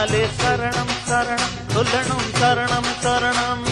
சொன்னாலே சரணம் சரணம். சொல்லணும் சரணம் சரணம்.